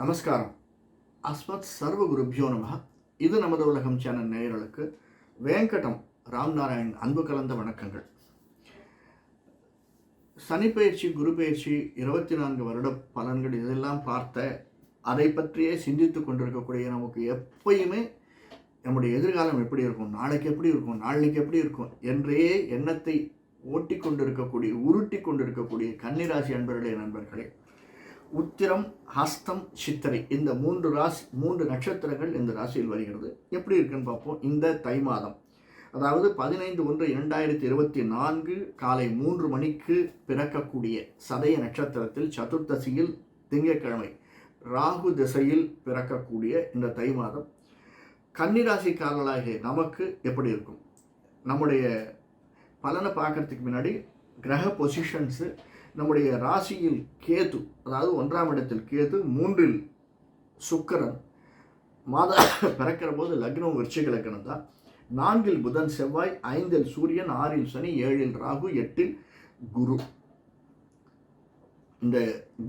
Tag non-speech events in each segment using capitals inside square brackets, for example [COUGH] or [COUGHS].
நமஸ்காரம். அஸ்மத் சர்வ குருபியோ நம இது நமது உலகம் சேனல் நேயர்களுக்கு வேங்கடம் ராம்நாராயண் அன்பு கலந்த வணக்கங்கள். சனி பயிற்சி குரு பயிற்சி இருபத்தி நான்கு வருட பலன்கள் இதெல்லாம் பார்த்த அதை பற்றியே சிந்தித்து கொண்டிருக்கக்கூடிய நமக்கு எப்பயுமே நம்முடைய எதிர்காலம் எப்படி இருக்கும் நாளைக்கு எப்படி இருக்கும் நாளைக்கு எப்படி இருக்கும் என்றே எண்ணத்தை ஓட்டி கொண்டிருக்கக்கூடிய உருட்டி கொண்டிருக்கக்கூடிய கன்னிராசி அன்பர்களே நண்பர்களே. உத்திரம் ஹஸ்தம் சித்திரை இந்த மூன்று ராசி மூன்று நட்சத்திரங்கள் இந்த ராசியில் வருகிறது. எப்படி இருக்குன்னு பார்ப்போம். இந்த தை மாதம். அதாவது பதினைந்து ஒன்று இரண்டாயிரத்தி இருபத்தி நான்கு காலை மூன்று மணிக்கு பிறக்கக்கூடிய சதய நட்சத்திரத்தில் சதுர்த்தசியில் திங்கட்கிழமை ராகு திசையில் பிறக்கக்கூடிய இந்த தை மாதம். கன்னிராசிக்காரர்களாகிய நமக்கு எப்படி இருக்கும்? நம்முடைய பலனை பார்க்கறதுக்கு முன்னாடி கிரக பொசிஷன்ஸு நம்முடைய ராசியில் கேது அதாவது ஒன்றாம் இடத்தில் கேது மூன்றில் சுக்கரன். மாத பிறக்கிற போது லக்னம் விருச்சிக லக்னம் தான். நான்கில் புதன் செவ்வாய் ஐந்தில் சூரியன் ஆறில் சனி ஏழில் ராகு எட்டில் குரு. இந்த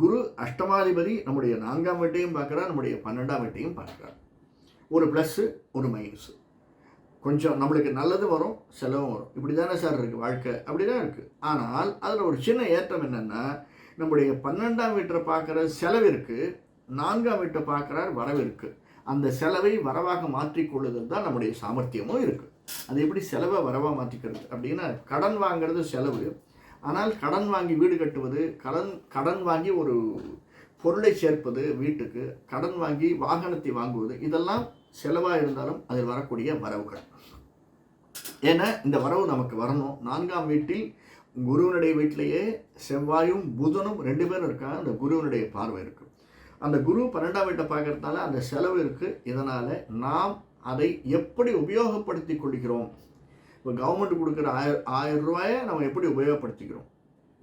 குரு அஷ்டமாதிபதி நம்முடைய நான்காம் வீட்டையும் பார்க்குறார் நம்முடைய பன்னெண்டாம் வீட்டையும் பார்க்குறார். ஒரு ப்ளஸ்ஸு ஒரு மைனஸு கொஞ்சம் நம்மளுக்கு நல்லது வரும் செலவும் வரும். இப்படி தானே சார் இருக்குது வாழ்க்கை? அப்படி தான் இருக்குது ஆனால் அதில் ஒரு சின்ன ஏற்றம் என்னென்னா நம்முடைய பன்னெண்டாம் வீட்டை பார்க்குற செலவிற்கு நான்காம் வீட்டை பார்க்குறார் வரவிருக்கு அந்த செலவை வரவாக மாற்றிக்கொள்ளுதல் தான் நம்முடைய சாமர்த்தியமும் இருக்குது அது எப்படி செலவை வரவாக மாற்றிக்கிறது? அப்படின்னா கடன் வாங்குறது செலவு. ஆனால் கடன் வாங்கி வீடு கட்டுவது கடன் கடன் வாங்கி ஒரு பொருளை சேர்ப்பது வீட்டுக்கு கடன் வாங்கி வாகனத்தை வாங்குவது இதெல்லாம் செலவாக இருந்தாலும் அதில் வரக்கூடிய வரவுகள். ஏன்னா இந்த வரவு நமக்கு வரணும். நான்காம் வீட்டில் குருவனுடைய வீட்டிலேயே செவ்வாயும் புதனும் ரெண்டு பேரும் இருக்காங்க. அந்த குருவனுடைய பார்வை இருக்குது அந்த குரு பன்னெண்டாம் வீட்டை பார்க்கறதுனால அந்த செலவு இருக்குது இதனால் நாம் அதை எப்படி உபயோகப்படுத்தி கொள்கிறோம்? இப்போ கவர்மெண்ட் கொடுக்குற ஆயிரம் ஆயிரம் ரூபாயை நம்ம எப்படி உபயோகப்படுத்திக்கிறோம்?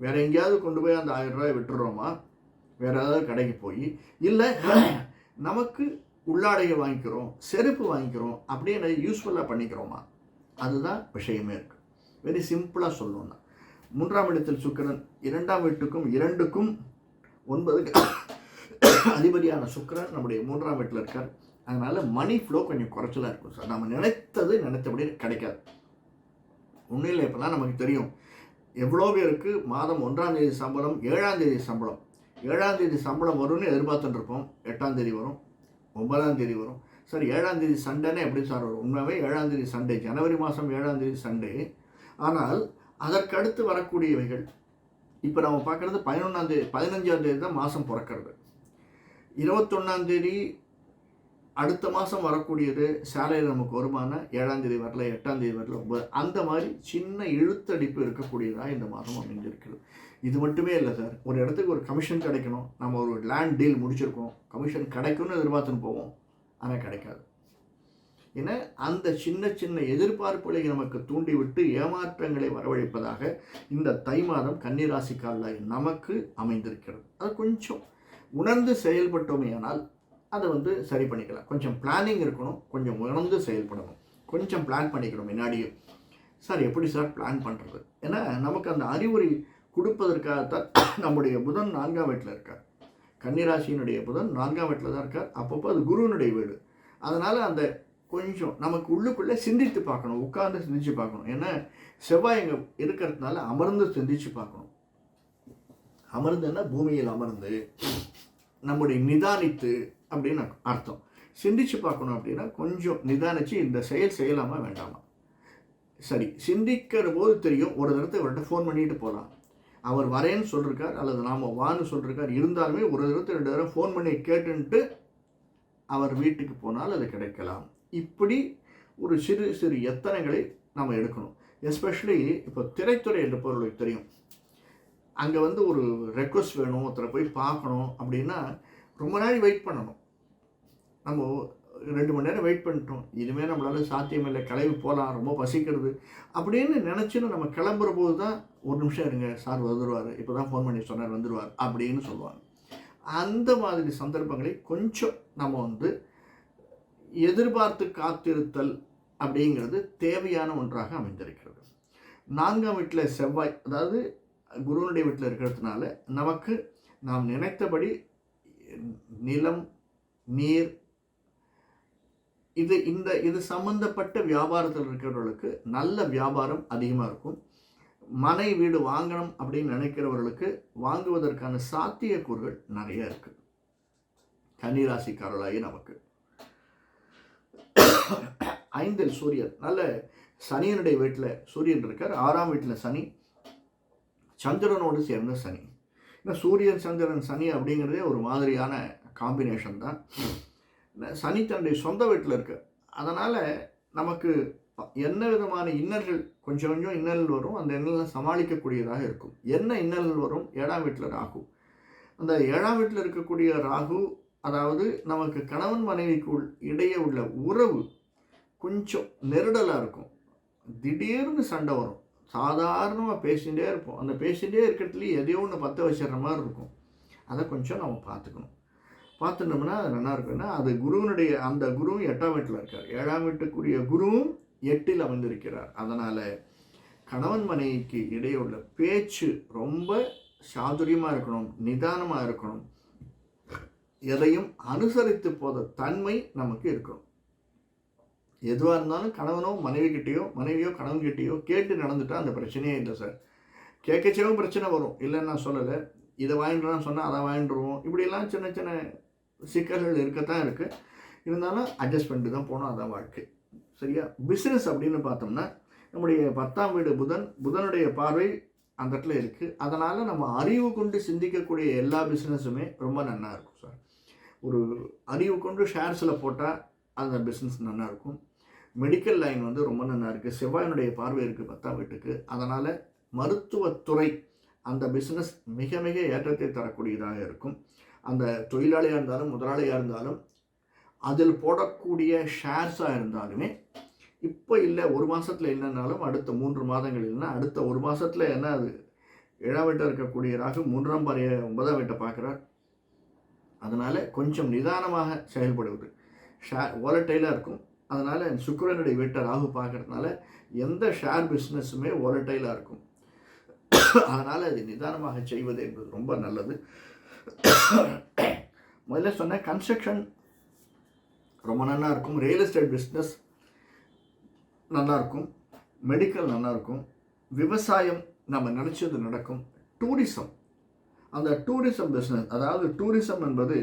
வேறு எங்கேயாவது கொண்டு போய் அந்த ஆயிரம் ரூபாயை விட்டுறோமா? வேறு ஏதாவது கடைக்கு போய். இல்லை நமக்கு உள்ளாடையை வாங்கிக்கிறோம் செருப்பு வாங்கிக்கிறோம் அப்படியே நிறைய யூஸ்ஃபுல்லாக பண்ணிக்கிறோமா? அதுதான் விஷயமே இருக்குது வெரி சிம்பிளாக சொல்லணும்னா. மூன்றாம் இடத்தில் சுக்கிரன் இரண்டாம் வீட்டுக்கும் இரண்டுக்கும் ஒன்பதுக்கு அதிபதியான சுக்கிரன் நம்முடைய மூன்றாம் வீட்டில் இருக்கார். அதனால் மணி ஃப்ளோ கொஞ்சம் குறைச்சலாக இருக்கும் சார். நம்ம நினைத்தது நினைத்தபடி கிடைக்காது. உண்மையில் இப்போலாம் நமக்கு தெரியும். எவ்வளோ பேருக்கு மாதம் ஒன்றாம் தேதி சம்பளம் ஏழாம் தேதி சம்பளம். ஏழாம் தேதி சம்பளம் வரும்னு எதிர்பார்த்துட்டு இருப்போம். எட்டாம் தேதி வரும். ஒன்பதாம் தேதி வரும். சார் ஏழாம் தேதி சண்டேனே எப்படி சார் வரும்? உண்மையாகவே ஏழாம் தேதி சண்டே ஜனவரி மாதம் ஏழாம் தேதி சண்டே. ஆனால் அதற்கடுத்து வரக்கூடியவைகள் இப்போ நம்ம பார்க்குறது பதினொன்றாம் தேதி பதினஞ்சாம் தேதி தான் மாதம் பிறக்கிறது. இருபத்தொன்னாம் தேதி அடுத்த மாதம் வரக்கூடியது சேலரி நமக்கு வருமான ஏழாம் தேதி வரல எட்டாம் தேதி வரல ஒன்பது அந்த மாதிரி சின்ன இழுத்தடிப்பு இருக்கக்கூடியதாக இந்த மாதம் அமைஞ்சிருக்கிறது இது மட்டுமே இல்லை சார். ஒரு இடத்துக்கு ஒரு கமிஷன் கிடைக்கணும். நம்ம ஒரு லேண்ட் டீல் முடிச்சிருக்கோம். கமிஷன் கிடைக்கும்னு எதிர்பார்த்துன்னு போவோம். ஆனால் கிடைக்காது. ஏன்னா அந்த சின்ன சின்ன எதிர்பார்ப்புகளை நமக்கு தூண்டிவிட்டு ஏமாற்றங்களை வரவழைப்பதாக இந்த தை மாதம் கன்னிராசிக்காரில் நமக்கு அமைந்திருக்கிறது. அது கொஞ்சம் உணர்ந்து செயல்பட்டோமேயானால் அதை வந்து சரி பண்ணிக்கலாம். கொஞ்சம் பிளானிங் இருக்கணும். கொஞ்சம் உணர்ந்து செயல்படணும். கொஞ்சம் பிளான் பண்ணிக்கணும் முன்னாடியே. சார் எப்படி சார் பிளான் பண்ணுறது ஏன்னா நமக்கு அந்த அறிவுரை கொடுப்பதற்காகத்தான் [COUGHS] நம்முடைய புதன் நான்காம் வீட்டில் இருக்கார். கன்னிராசியினுடைய புதன் நான்காம் வீட்டில் தான் இருக்கார். அப்பப்போ அது குருவினுடைய வீடு. அதனால் அந்த கொஞ்சம் நமக்கு உள்ளுக்குள்ளே சிந்தித்து பார்க்கணும். உட்கார்ந்து சிந்திச்சு பார்க்கணும். ஏன்னா செவ்வாய் இங்கே இருக்கிறதுனால அமர்ந்து சிந்திச்சு பார்க்கணும். அமர்ந்துன்னா பூமியில் அமர்ந்து நம்முடைய நிதானித்து அப்படின்னு அர்த்தம். சிந்திச்சு பார்க்கணும் அப்படின்னா கொஞ்சம் நிதானிச்சு இந்த செயல் செய்யலாமா வேண்டாமா? சரி சிந்திக்கிற போது தெரியும் ஒரு தடவை அவர்கிட்ட ஃபோன் பண்ணிட்டு போகலாம் அவர் வரேன்னு சொல்லியிருக்கார் அல்லது நாம் வான்னு சொல்லியிருக்கார் இருந்தாலுமே ஒரு தடவை ரெண்டு தடவை ஃபோன் பண்ணி கேட்டுன்ட்டு அவர் வீட்டுக்கு போனால் அது கிடைக்கலாம். இப்படி ஒரு சிறு சிறு எத்தனைகளை நாம் எடுக்கணும். எஸ்பெஷலி இப்போ திரைத்துறை என்ற பொருளுக்கு தெரியும். அங்கே வந்து ஒரு ரெக்வஸ்ட் வேணும் ஒருத்தரை போய் பார்க்கணும் அப்படின்னா ரொம்ப நாள் வெயிட் பண்ணணும். நம்ம ரெண்டு மணி நேரம் வெயிட் பண்ணிட்டோம். இனிமேல் நம்மளால் சாத்தியம் இல்லை. கிளம்பி போகலாம் ரொம்ப பசிக்கிறது. அப்படின்னு நினச்சின்னு நம்ம கிளம்புற போது தான் ஒரு நிமிஷம் இருங்க. சார் வந்துடுவார் இப்போ தான் ஃபோன் பண்ணி சொன்னார் வந்துடுவார் அப்படின்னு சொல்லுவாங்க. அந்த மாதிரி சந்தர்ப்பங்களை கொஞ்சம் நம்ம வந்து எதிர்பார்த்து காத்திருத்தல் அப்படிங்கிறது தேவையான ஒன்றாக அமைந்திருக்கிறது. நான்காம் வீட்டில் செவ்வாய் அதாவது குருவனுடைய வீட்டில் இருக்கிறதுனால நமக்கு நாம் நினைத்தபடி நிலம் நீர் இது இந்த இது சம்பந்தப்பட்ட வியாபாரத்தில் இருக்கிறவர்களுக்கு நல்ல வியாபாரம் அதிகமாக இருக்கும். மனை வீடு வாங்கணும் அப்படின்னு நினைக்கிறவர்களுக்கு வாங்குவதற்கான சாத்தியக்கூறுகள் நிறைய இருக்கு. கன்னிராசிக்காரர்களாகி நமக்கு. ஐந்தில் சூரியன். நல்ல சனியனுடைய வீட்டில் சூரியன் இருக்கார். ஆறாம் வீட்டில் சனி. சந்திரனோடு சேர்ந்த சனி. ஏன்னா சூரியன் சந்திரன் சனி அப்படிங்கிறதே ஒரு மாதிரியான காம்பினேஷன் தான். சனி தன்னுடைய சொந்த வீட்டில் இருக்கு. அதனால் நமக்கு என்ன விதமான இன்னல்கள் கொஞ்சம் கொஞ்சம் இன்னல் வரும். அந்த இன்னலை சமாளிக்கக்கூடியதாக இருக்கும். என்ன இன்னல்கள் வரும்? ஏழாம் வீட்டில் ராகு. அந்த ஏழாம் வீட்டில் இருக்கக்கூடிய ராகு அதாவது நமக்கு கணவன் மனைவிக்குள் இடையே உள்ள உறவு கொஞ்சம் நெருடலாக இருக்கும். திடீர்னு சண்டை வரும். சாதாரணமாக பேசிகிட்டே இருப்போம். அந்த பேசிகிட்டே இருக்கிறதுலேயே எதையோ ஒன்று பற்ற வச்சிடுற மாதிரி இருக்கும். அதை கொஞ்சம் நம்ம பார்த்துக்கணும். பார்த்துட்டோம்னா அது நல்லா இருக்குன்னா அது குருவினுடைய அந்த குருவும் எட்டாம் வீட்டில் இருக்கார். ஏழாம் வீட்டுக்குரிய குருவும் எட்டில் அமர்ந்திருக்கிறார். அதனால் கணவன் மனைவிக்கு இடையே உள்ள பேச்சு ரொம்ப சாதுரியமாக இருக்கணும் நிதானமாக இருக்கணும். எதையும் அனுசரித்து போத தன்மை நமக்கு இருக்கணும். எதுவாக இருந்தாலும் கணவனோ மனைவிக்கிட்டேயோ மனைவியோ கணவன்கிட்டேயோ கேட்டு நடந்துட்டால் அந்த பிரச்சனையே இல்லை சார். கேட்கச்சேவும் பிரச்சனை வரும். இல்லைன்னு நான் சொல்லலை. இதை வாங்கிட்டுறான்னு சொன்னால் அதை வாங்கிட்டுருவோம் இப்படியெல்லாம் சின்ன சின்ன சிக்கல்கள் இருக்கத்தான் இருக்குது இருந்தாலும் அட்ஜஸ்ட் பண்ணிட்டு தான் போனோம் அதான் வாழ்க்கை. சரியா? பிஸ்னஸ் அப்படின்னு பார்த்தோம்னா நம்முடைய பத்தாம் வீடு புதன். புதனுடைய பார்வை அந்த இடத்துல இருக்குது அதனால் நம்ம அறிவு கொண்டு சிந்திக்கக்கூடிய எல்லா பிஸ்னஸுமே ரொம்ப நல்லா இருக்கும் சார். ஒரு அறிவு கொண்டு ஷேர்ஸில் போட்டால் அந்த பிஸ்னஸ் நல்லாயிருக்கும் மெடிக்கல் லைன் வந்து ரொம்ப நல்லா இருக்குது செவ்வாயினுடைய பார்வை இருக்குது பத்தாம் வீட்டுக்கு. அதனால் மருத்துவத்துறை அந்த பிஸ்னஸ் மிக மிக ஏற்றத்தை தரக்கூடியதாக இருக்கும். அந்த தொழிலாளியாக இருந்தாலும் முதலாளியாக இருந்தாலும் அதில் போடக்கூடிய ஷேர்ஸாக இருந்தாலுமே இப்போ இல்லை ஒரு மாதத்தில் இல்லைனாலும் அடுத்த மூன்று மாதங்கள் இல்லைன்னா அடுத்த ஒரு மாதத்தில் என்ன அது ஏழாம் வீட்டில் இருக்கக்கூடிய ராகு மூன்றாம் பாரிய ஒன்பதாம் வீட்டை பார்க்குறார். அதனால் கொஞ்சம் நிதானமாக செயல்படுவது. ஷேர் வாலட்டைலாக இருக்கும். அதனால் சுக்கரனுடைய வீட்டை ராகு பார்க்கறதுனால எந்த ஷேர் பிஸ்னஸுமே வாலட்டைலாக இருக்கும். அதனால் அது நிதானமாக செய்வது என்பது ரொம்ப நல்லது. முதல்ல சொன்ன கன்ஸ்ட்ரக்ஷன் ரொம்ப நல்லா இருக்கும். ரியல் எஸ்டேட் பிஸ்னஸ் நல்லாயிருக்கும் மெடிக்கல் நல்லாயிருக்கும் விவசாயம் நம்ம நினச்சது நடக்கும். டூரிசம் அந்த டூரிசம் பிஸ்னஸ் அதாவது டூரிசம் என்பது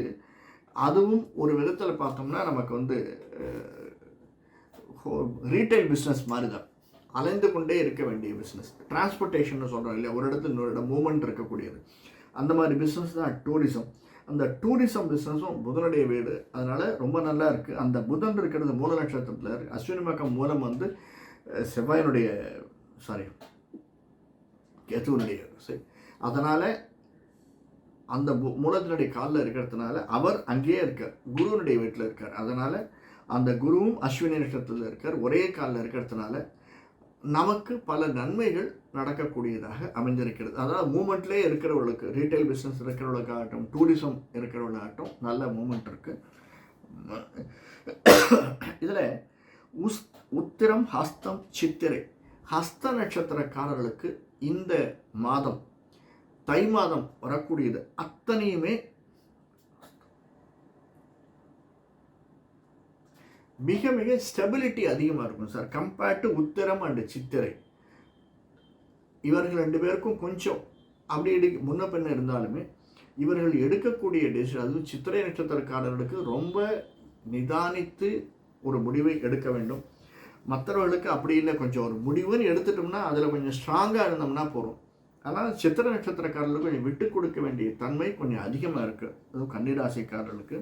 அதுவும் ஒரு விதத்தில் பார்த்தோம்னா நமக்கு வந்து ரீட்டைல் பிஸ்னஸ் மாதிரி தான் அலைந்து கொண்டே இருக்க வேண்டிய பிஸ்னஸ் டிரான்ஸ்போர்ட்டேஷன் சொல்கிறோம் இல்லையா? ஒரு இடத்துல இன்னொரு இடம் மூமெண்ட் இருக்கக்கூடியது. அந்த மாதிரி பிஸ்னஸ் தான் டூரிசம் அந்த டூரிசம் பிஸ்னஸும் புதனுடைய வீடு. அதனால் ரொம்ப நல்லா இருக்குது அந்த புதன் இருக்கிறது மூல நட்சத்திரத்தில் இருக்குது அஸ்வினி மக்கம் மூலம் வந்து செவ்வாயினுடைய சாரி கேத்துவனுடைய சரி. அதனால் அந்த மூலத்தினுடைய காலில் இருக்கிறதுனால அவர் அங்கேயே இருக்கார். குருவனுடைய வீட்டில் இருக்கார். அதனால் அந்த குருவும் அஸ்வினி நட்சத்திரத்தில் இருக்கார். ஒரே காலில் இருக்கிறதுனால நமக்கு பல நன்மைகள் நடக்கக்கூடியதாக அமைஞ்சிருக்கிறது. அதாவது மூமெண்ட்லேயே இருக்கிறவர்களுக்கு ரீட்டைல் பிஸ்னஸ் இருக்கிறவர்களுக்காகட்டும் டூரிசம் இருக்கிறவர்களாகட்டும் நல்ல மூமெண்ட் இருக்குது இதில் உஸ் உத்திரம் ஹஸ்தம் சித்திரை. ஹஸ்த நட்சத்திரக்காரர்களுக்கு இந்த மாதம் தை மாதம் வரக்கூடியது. அத்தனையுமே மிக மிக ஸ்டெபிலிட்டி அதிகமாக இருக்கும் சார். கம்பேர்ட் டு உத்திரம் அண்டு சித்திரை. இவர்கள் ரெண்டு பேருக்கும் கொஞ்சம் அப்படி எடு முன்ன பின்ன இருந்தாலுமே இவர்கள் எடுக்கக்கூடிய டெசிஷன் அதுவும் சித்திரை நட்சத்திரக்காரர்களுக்கு ரொம்ப நிதானித்து ஒரு முடிவை எடுக்க வேண்டும். மற்றவர்களுக்கு அப்படி இல்லை. கொஞ்சம் ஒரு முடிவுன்னு எடுத்துட்டோம்னா அதில் கொஞ்சம் ஸ்ட்ராங்காக இருந்தோம்னா போகிறோம் ஆனால் சித்திர நட்சத்திரக்காரர்களுக்கு கொஞ்சம் விட்டு கொடுக்க வேண்டிய தன்மை கொஞ்சம் அதிகமாக இருக்குது அதுவும் கன்னிராசிக்காரர்களுக்கு.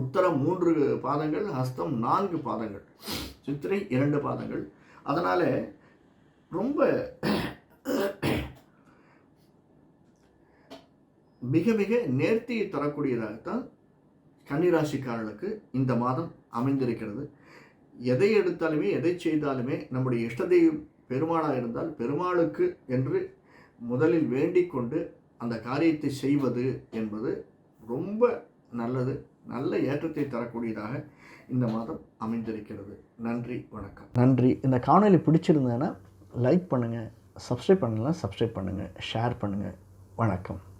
உத்தரம் மூன்று பாதங்கள் ஹஸ்தம் நான்கு பாதங்கள். சித்திரை இரண்டு பாதங்கள். அதனால் ரொம்ப மிக மிக நேர்த்தியை தரக்கூடியதாகத்தான் கன்னிராசிக்காரர்களுக்கு இந்த மாதம் அமைந்திருக்கிறது. எதை எடுத்தாலுமே எதை செய்தாலுமே நம்முடைய இஷ்ட தெய்வம் பெருமாளாக இருந்தால் பெருமாளுக்கு என்று முதலில் வேண்டிக் கொண்டு அந்த காரியத்தை செய்வது என்பது ரொம்ப நல்லது. நல்ல ஏற்றத்தை தரக்கூடியதாக இந்த மாதம் அமைந்திருக்கிறது. நன்றி வணக்கம். நன்றி. இந்த காணொலி பிடிச்சிருந்தேன்னா லைக் பண்ணுங்கள் சப்ஸ்கிரைப் பண்ணலாம் சப்ஸ்கிரைப் பண்ணுங்கள் ஷேர் பண்ணுங்கள் வணக்கம்.